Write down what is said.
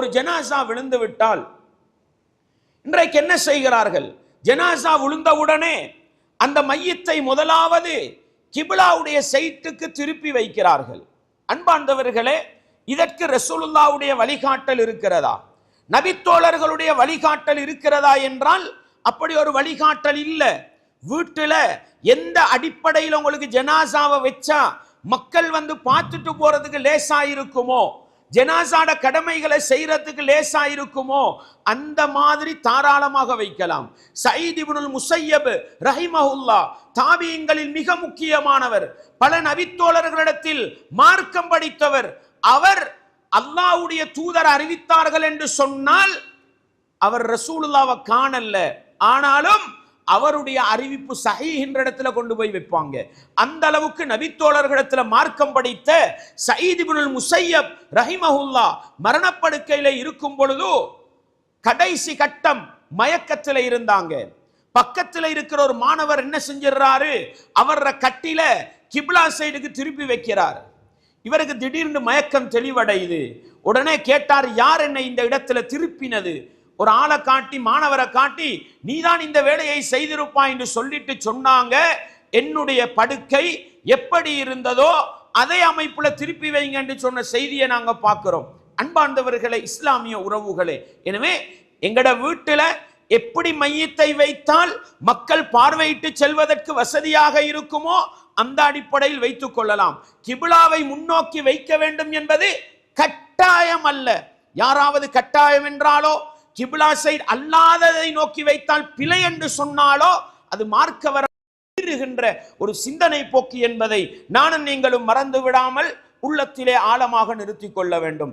ஒரு ஜனாசா விழுந்து விட்டால் இன்றைக்கு என்ன செய்கிறார்கள்? ஜனாசா விழுந்தவுடனே அந்த மையத்தை முதலாவது கிபிலாவுடைய சைட்டுக்கு திருப்பி வைக்கிறார்கள். அன்பார்ந்தவர்களே இதற்கு ரசூலுல்லாவுடைய வழிகாட்டல் இருக்கிறதா? நபித்தோழர்களுடைய வழிகாட்டல் இருக்கிறதா என்றால் அப்படி ஒரு வழிகாட்டல் இல்ல. வீட்டுல எந்த அடிப்படையில் உங்களுக்கு ஜனாசாவை வச்சா மக்கள் வந்து பார்த்துட்டு போறதுக்கு லேசா இருக்குமோ ஜனாசாட கடமைகளை செய்யறதுக்கு லேசா இருக்குமோ அந்த மாதிரி தாராளமாக வைக்கலாம். சயீத் இப்னுல் முசையப் ரஹிமஹுல்லா தாபியங்களில் மிக முக்கியமானவர் பல நபித்தோழர்களிடத்தில் மார்க்கம் படித்தவர். அவர் அல்லாஹ்வுடைய தூதர் அறிவித்தார்கள் என்று சொன்னால் அவர் ரசூலுல்லாவை காணல்ல. ஆனாலும் அவருடைய அறிவிப்பு சஹீஹின்ற இடத்துல கொண்டு போய் வைப்பாங்க. அந்த அளவுக்கு நபித்தோழர்களிடத்துல மார்க்கம் படித்த சயீத் முசையப் ரஹிமஹுல்லா மரணப்படுக்கையில இருக்கும் பொழுது கடைசி கட்டம் மயக்கத்தில் இருந்தாங்க. பக்கத்தில் இருக்கிற ஒரு மாணவர் என்ன செஞ்சிடறாரு? அவர கட்டில கிப்லா சைடுக்கு திருப்பி வைக்கிறார். இவருக்கு திடீர்னு மயக்கம் தெளிவடையுது. உடனே கேட்டார் யார் என்னை இந்த இடத்துல திருப்பினது? ஒரு ஆளை காட்டி மாணவரை காட்டி நீதான் இந்த வேலையை செய்திருப்பாய் என்று சொல்லிட்டு சொன்னாங்க. என்னுடைய படுக்கை எப்படி இருந்ததோ அதே அமைப்புல திருப்பி வைங்க என்று சொன்ன செய்தியை நாங்க பார்க்கிறோம். அன்பார்ந்தவர்களே இஸ்லாமிய உறவுகளே. எனவே எங்கட வீட்டுல எப்படி மையத்தை வைத்தால் மக்கள் பார்வையிட்டு செல்வதற்கு வசதியாக இருக்குமோ அந்த அடிப்படையில் வைத்துக் கொள்ளலாம். கிபிலாவை முன்னோக்கி வைக்க வேண்டும் என்பது கட்டாயம் அல்ல. யாராவது கட்டாயம் என்றாலோ கிபிலா சைடு அல்லாததை நோக்கி வைத்தால் பிழை என்று சொன்னாலோ அது மார்க்க வர மீறுகின்ற ஒரு சிந்தனை போக்கு என்பதை நானும் நீங்களும் மறந்து விடாமல் உள்ளத்திலே ஆழமாக நிறுத்திக் கொள்ள வேண்டும்.